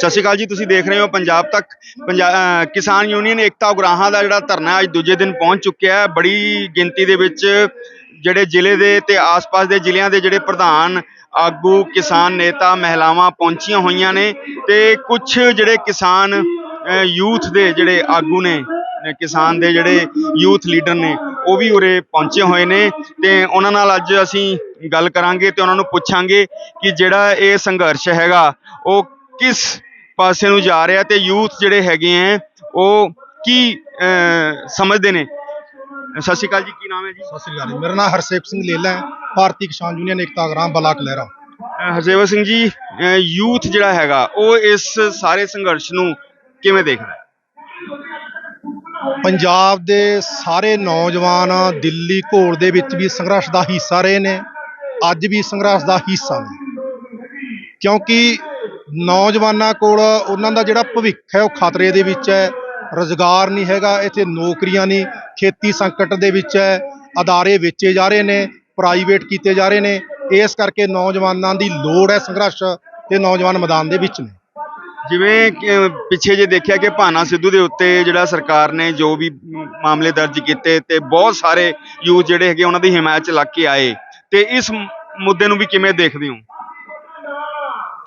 ਸਤਿ ਸ਼੍ਰੀ ਅਕਾਲ ਜੀ, ਤੁਸੀਂ ਦੇਖ ਰਹੇ ਹੋ ਪੰਜਾਬ ਤੱਕ। ਪੰਜਾ- ਕਿਸਾਨ ਯੂਨੀਅਨ ਏਕਤਾ ਉਗਰਾਹਾਂ ਦਾ ਜਿਹੜਾ ਧਰਨਾ ਅੱਜ ਦੂਜੇ ਦਿਨ ਪਹੁੰਚ ਚੁੱਕਿਆ ਹੈ। ਬੜੀ ਗਿਣਤੀ ਦੇ ਵਿੱਚ ਜਿਹੜੇ ਜ਼ਿਲ੍ਹੇ ਦੇ ਤੇ ਆਸ-ਪਾਸ ਦੇ ਜ਼ਿਲ੍ਹਿਆਂ ਦੇ ਜਿਹੜੇ ਪ੍ਰਧਾਨ, ਆਗੂ, ਕਿਸਾਨ ਨੇਤਾ, ਮਹਿਲਾਵਾਂ ਪਹੁੰਚੀਆਂ ਹੋਈਆਂ ਨੇ ਤੇ ਕੁਝ ਜਿਹੜੇ ਕਿਸਾਨ ਯੂਥ ਦੇ ਜਿਹੜੇ ਆਗੂ ਨੇ ਕਿਸਾਨ ਦੇ ਜਿਹੜੇ ਯੂਥ ਲੀਡਰ ਨੇ, ਉਹ ਵੀ ਉਰੇ ਪਹੁੰਚੇ ਹੋਏ ਨੇ ਤੇ ਉਹਨਾਂ ਨਾਲ ਅੱਜ ਅਸੀਂ ਗੱਲ ਕਰਾਂਗੇ ਤੇ ਉਹਨਾਂ ਨੂੰ ਪੁੱਛਾਂਗੇ ਕਿ ਜਿਹੜਾ ਇਹ ਸੰਘਰਸ਼ ਹੈਗਾ, ਉਹ ਕਿਸ ਪਾਸੇ ਨੂੰ ਜਾ ਰਿਹਾ ਤੇ ਯੂਥ ਜਿਹੜੇ ਹੈਗੇ ਆ ਉਹ ਕੀ ਸਮਝਦੇ ਨੇ? ਸਤਿ ਸ਼੍ਰੀ ਅਕਾਲ ਜੀ ਕੀ ਨਾਮ ਹੈ ਜੀ? ਸਤਿ ਸ੍ਰੀ ਅਕਾਲ ਜੀ। ਮੇਰਾ ਨਾਮ ਹਰਸੇਪ ਸਿੰਘ ਲੇਲਾ ਹੈ ਭਾਰਤੀ ਕਿਸਾਨ ਯੂਨੀਅਨ ਏਕਤਾ ਗ੍ਰਾਮ ਬਲਾਕ ਲਹਿਰਾ। ਹਰਸੇਵਕ ਸਿੰਘ ਜੀ ਯੂਥ ਜਿਹੜਾ ਹੈਗਾ ਉਹ ਇਸ ਸਾਰੇ ਸੰਘਰਸ਼ ਨੂੰ ਕਿਵੇਂ ਦੇਖਦਾ ਹੈ ਪੰਜਾਬ ਦੇ ਸਾਰੇ ਨੌਜਵਾਨ ਦਿੱਲੀ ਘੋਲ ਦੇ ਵਿੱਚ ਵੀ ਸੰਘਰਸ਼ ਦਾ ਹਿੱਸਾ ਰਹੇ ਨੇ ਅੱਜ ਵੀ ਸੰਘਰਸ਼ ਦਾ ਹਿੱਸਾ ਨੇ। ਕਿਉਂਕਿ ਨੌਜਵਾਨਾਂ ਕੋਲ ਉਹਨਾਂ ਦਾ ਜਿਹੜਾ ਭਵਿੱਖ ਹੈ ਉਹ ਖਤਰੇ ਦੇ ਵਿੱਚ ਹੈ, ਰੋਜ਼ਗਾਰ ਨਹੀਂ ਹੈਗਾ, ਇੱਥੇ ਨੌਕਰੀਆਂ ਨਹੀਂ, ਖੇਤੀ ਸੰਕਟ ਦੇ ਵਿੱਚ ਹੈ, ਅਦਾਰੇ ਵੇਚੇ ਜਾ ਰਹੇ ਨੇ ਪ੍ਰਾਈਵੇਟ ਕੀਤੇ ਜਾ ਰਹੇ ਨੇ, ਇਸ ਕਰਕੇ ਨੌਜਵਾਨਾਂ ਦੀ ਲੋੜ ਹੈ ਸੰਘਰਸ਼ ਤੇ ਨੌਜਵਾਨ ਮੈਦਾਨ ਦੇ ਵਿੱਚ ਨੇ। ਜਿਵੇਂ ਪਿੱਛੇ ਜੇ ਦੇਖਿਆ ਕਿ ਭਾਨਾ ਸਿੱਧੂ ਦੇ ਉੱਤੇ ਜਿਹੜਾ ਸਰਕਾਰ ਨੇ ਜੋ ਵੀ ਮਾਮਲੇ ਦਰਜ ਕੀਤੇ ਤੇ ਬਹੁਤ ਸਾਰੇ ਯੂਥ ਜਿਹੜੇ ਹੈਗੇ ਉਹਨਾਂ ਦੀ ਹਮਾਇਤ ਚ ਲੱਗ ਕੇ ਆਏ, ਤੇ ਇਸ ਮੁੱਦੇ ਨੂੰ ਵੀ ਕਿਵੇਂ ਦੇਖਦੇ ਹੋ?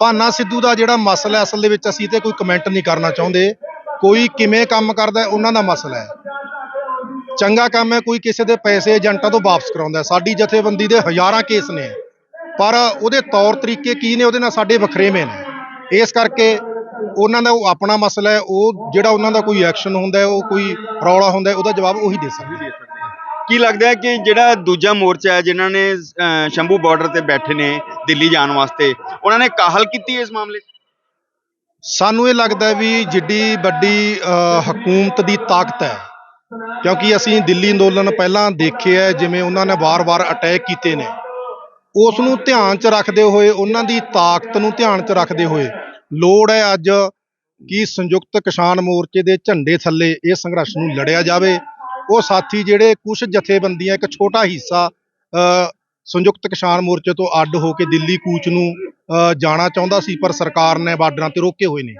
ਭਾਨਾ ਸਿੱਧੂ ਦਾ ਜਿਹੜਾ ਮਸਲਾ ਹੈ, ਅਸਲ ਦੇ ਵਿੱਚ ਅਸੀਂ ਤੇ ਕੋਈ ਕਮੈਂਟ ਨਹੀਂ ਕਰਨਾ ਚਾਹੁੰਦੇ। ਕੋਈ ਕਿਵੇਂ ਕੰਮ ਕਰਦਾ ਉਹਨਾਂ ਦਾ ਮਸਲਾ ਹੈ। ਚੰਗਾ ਕੰਮ ਹੈ ਕੋਈ ਕਿਸੇ ਦੇ ਪੈਸੇ ਏਜੰਟਾਂ ਤੋਂ ਵਾਪਸ ਕਰਾਉਂਦਾ ਸਾਡੀ ਜਥੇਬੰਦੀ ਦੇ ਹਜ਼ਾਰਾਂ ਕੇਸ ਨੇ। ਪਰ ਉਹਦੇ ਤੌਰ ਤਰੀਕੇ ਕੀ ਨੇ ਉਹਦੇ ਨਾਲ ਸਾਡੇ ਵੱਖਰੇਵੇਂ ਨੇ ਇਸ ਕਰਕੇ ਉਹਨਾਂ ਦਾ ਉਹ ਆਪਣਾ ਮਸਲਾ ਹੈ ਉਹ ਜਿਹੜਾ ਉਹਨਾਂ ਦਾ ਕੋਈ ਐਕਸ਼ਨ ਹੁੰਦਾ ਉਹ ਕੋਈ ਰੌਲਾ ਹੁੰਦਾ ਉਹਦਾ ਜਵਾਬ ਉਹੀ ਦੇ ਸਕਦੇ ਕੀ ਲੱਗਦਾ ਹੈ ਕਿ ਜਿਹੜਾ ਦੂਜਾ ਮੋਰਚਾ ਹੈ ਜਿਨ੍ਹਾਂ ਨੇ ਸ਼ੰਭੂ ਬਾਰਡਰ ਤੇ ਬੈਠੇ ਨੇ ਦਿੱਲੀ ਜਾਣ ਵਾਸਤੇ। ਉਹਨਾਂ ਨੇ ਕਾਹਲ ਕੀਤੀ ਇਸ ਮਾਮਲੇ 'ਚ? ਸਾਨੂੰ ਇਹ ਲੱਗਦਾ ਹੈ ਵੀ ਜਿੱਡੀ ਵੱਡੀ ਹਕੂਮਤ ਦੀ ਤਾਕਤ ਹੈ। ਕਿਉਂਕਿ ਅਸੀਂ ਦਿੱਲੀ ਅੰਦੋਲਨ ਪਹਿਲਾਂ ਦੇਖਿਆ ਜਿਵੇਂ ਉਹਨਾਂ ਨੇ ਵਾਰ-ਵਾਰ ਅਟੈਕ ਕੀਤੇ ਨੇ। ਉਸ ਨੂੰ ਧਿਆਨ 'ਚ ਰੱਖਦੇ ਹੋਏ ਉਹਨਾਂ ਦੀ ਤਾਕਤ ਨੂੰ ਧਿਆਨ 'ਚ ਰੱਖਦੇ ਹੋਏ ਲੋੜ ਹੈ ਅੱਜ ਕਿ ਸੰਯੁਕਤ ਕਿਸਾਨ ਮੋਰਚੇ ਦੇ ਝੰਡੇ ਥੱਲੇ ਇਹ ਸੰਘਰਸ਼ ਨੂੰ ਲੜਿਆ ਜਾਵੇ। ਉਹ ਸਾਥੀ ਜਿਹੜੇ ਕੁਝ ਜਥੇਬੰਦੀਆਂ ਇੱਕ ਛੋਟਾ ਹਿੱਸਾ ਅ, ਸੰਯੁਕਤ ਕਿਸਾਨ ਮੋਰਚੇ ਤੋਂ ਅੱਡ ਹੋ ਕੇ ਦਿੱਲੀ ਕੂਚ ਨੂੰ ਜਾਣਾ ਚਾਹੁੰਦਾ ਸੀ ਪਰ ਸਰਕਾਰ ਨੇ ਬਾਰਡਰਾਂ ਤੇ ਰੋਕੇ ਹੋਏ ਨੇ।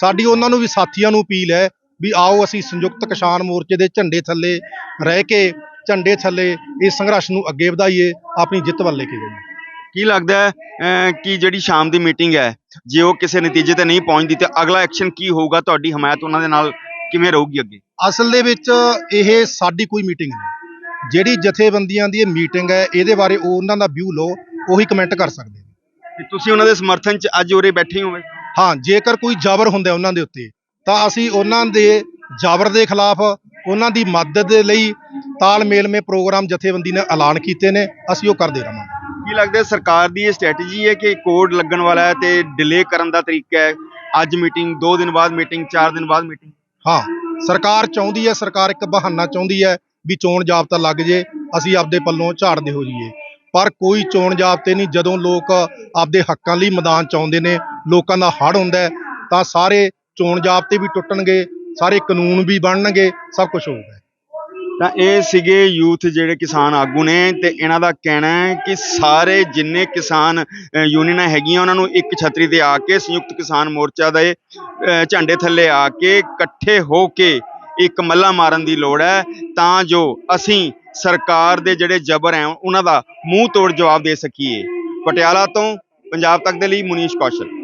ਸਾਡੀ ਉਹਨਾਂ ਨੂੰ ਵੀ ਸਾਥੀਆਂ ਨੂੰ ਅਪੀਲ ਹੈ ਵੀ ਆਓ ਅਸੀਂ ਸੰਯੁਕਤ ਕਿਸਾਨ ਮੋਰਚੇ ਦੇ ਝੰਡੇ ਥੱਲੇ ਰਹਿ ਕੇ ਝੰਡੇ ਥੱਲੇ ਇਸ ਸੰਘਰਸ਼ ਨੂੰ ਅੱਗੇ ਵਧਾਈਏ ਆਪਣੀ ਜਿੱਤ ਵੱਲ ਲੈ ਕੇ ਜਾਈਏ। ਕੀ ਲੱਗਦਾ ਹੈ ਕਿ ਜਿਹੜੀ ਸ਼ਾਮ ਦੀ ਮੀਟਿੰਗ ਹੈ ਜੇ ਉਹ ਕਿਸੇ ਨਤੀਜੇ ਤੇ ਨਹੀਂ ਪਹੁੰਚਦੀ ਤੇ ਅਗਲਾ ਐਕਸ਼ਨ ਕੀ ਹੋਊਗਾ ਤੁਹਾਡੀ ਹਮਾਇਤ ਉਹਨਾਂ ਦੇ ਨਾਲ ਕਿਵੇਂ ਰਹੂਗੀ ਅੱਗੇ? ਅਸਲ ਦੇ ਵਿੱਚ ਇਹ ਸਾਡੀ ਕੋਈ ਮੀਟਿੰਗ ਨਹੀਂ। ਜਿਹੜੀ ਜਥੇਬੰਦੀਆਂ ਦੀ ਇਹ ਮੀਟਿੰਗ ਹੈ ਇਹਦੇ ਬਾਰੇ ਉਹ ਉਹਨਾਂ ਦਾ ਵਿਊ ਲਓ ਉਹੀ ਕਮੈਂਟ ਕਰ ਸਕਦੇ ਨੇ। ਤੇ ਤੁਸੀਂ ਉਹਨਾਂ ਦੇ ਸਮਰਥਨ 'ਚ ਅੱਜ ਉਰੇ ਬੈਠੇ ਹੋਵੇ ਹਾਂ ਜੇਕਰ ਕੋਈ ਜ਼ਬਰ ਹੁੰਦਾ ਉਹਨਾਂ ਦੇ ਉੱਤੇ ਤਾਂ ਅਸੀਂ ਉਹਨਾਂ ਦੇ ਜ਼ਬਰ ਦੇ ਖਿਲਾਫ ਉਹਨਾਂ ਦੀ ਮਦਦ ਦੇ ਲਈ ਤਾਲਮੇਲ ਮੇ ਪ੍ਰੋਗਰਾਮ ਜਥੇਬੰਦੀ ਨੇ ਐਲਾਨ ਕੀਤੇ ਨੇ ਅਸੀਂ ਉਹ ਕਰਦੇ ਰਹਾਂਗੇ। ਕੀ ਲੱਗਦਾ ਹੈ ਸਰਕਾਰ ਦੀ ਇਹ ਸਟ੍ਰੈਟਜੀ ਹੈ ਕਿ ਕੋਡ ਲੱਗਣ ਵਾਲਾ ਹੈ ਤੇ ਡਿਲੇ ਕਰਨ ਦਾ ਤਰੀਕਾ ਹੈ? ਅੱਜ ਮੀਟਿੰਗ 2 ਦਿਨ ਬਾਅਦ ਮੀਟਿੰਗ 4 ਦਿਨ ਬਾਅਦ ਮੀਟਿੰਗ? ਹਾਂ ਸਰਕਾਰ ਚਾਹੁੰਦੀ ਹੈ ਸਰਕਾਰ ਇੱਕ ਬਹਾਨਾ ਚਾਹੁੰਦੀ ਹੈ ਵੀ ਚੋਣ ਜਾਬਤਾ ਲੱਗ ਜੇ, ਅਸੀਂ ਆਪਦੇ ਪੱਲੋਂ ਝਾੜਦੇ ਹੋ ਜਾਈਏ। ਪਰ ਕੋਈ ਚੋਣ ਜਾਬਤੇ ਨਹੀਂ, ਜਦੋਂ ਲੋਕ ਆਪਦੇ ਹੱਕਾਂ ਲਈ ਮੈਦਾਨ ਚ ਆਉਂਦੇ ਨੇ, ਲੋਕਾਂ ਦਾ ਹੜ ਹੁੰਦਾ ਤਾਂ ਸਾਰੇ ਚੋਣ ਜਾਬਤੇ ਵੀ ਟੁੱਟਣਗੇ, ਸਾਰੇ ਕਾਨੂੰਨ ਵੀ ਬਣਨਗੇ, ਸਭ ਕੁਝ ਹੋਊਗਾ। ਤਾਂ ਇਹ ਸੀਗੇ ਯੂਥ ਜਿਹੜੇ ਕਿਸਾਨ ਆਗੂ ਨੇ ਤੇ ਇਹਨਾਂ ਦਾ ਕਹਿਣਾ ਹੈ ਕਿ ਸਾਰੇ ਜਿੰਨੇ ਕਿਸਾਨ ਯੂਨੀਅਨਾਂ ਹੈਗੀਆਂ, ਉਹਨਾਂ ਨੂੰ ਇੱਕ ਛਤਰੀ ਤੇ ਆ ਕੇ ਸੰਯੁਕਤ ਕਿਸਾਨ ਮੋਰਚਾ ਦੇ ਝੰਡੇ ਥੱਲੇ ਆ ਕੇ ਇਕੱਠੇ ਹੋ ਕੇ ਇੱਕ ਮੱਲਾ ਮਾਰਨ ਦੀ ਲੋੜ ਹੈ, ਤਾਂ ਜੋ ਅਸੀਂ ਸਰਕਾਰ ਦੇ ਜਿਹੜੇ ਜ਼ਬਰ ਹੈ, ਉਹਨਾਂ ਦਾ ਮੂੰਹ ਤੋੜ ਜਵਾਬ ਦੇ ਸਕੀਏ। ਪਟਿਆਲਾ ਤੋਂ ਪੰਜਾਬ ਤੱਕ ਦੇ ਲਈ ਮੁਨੀਸ਼ ਕੌਸ਼ਲ।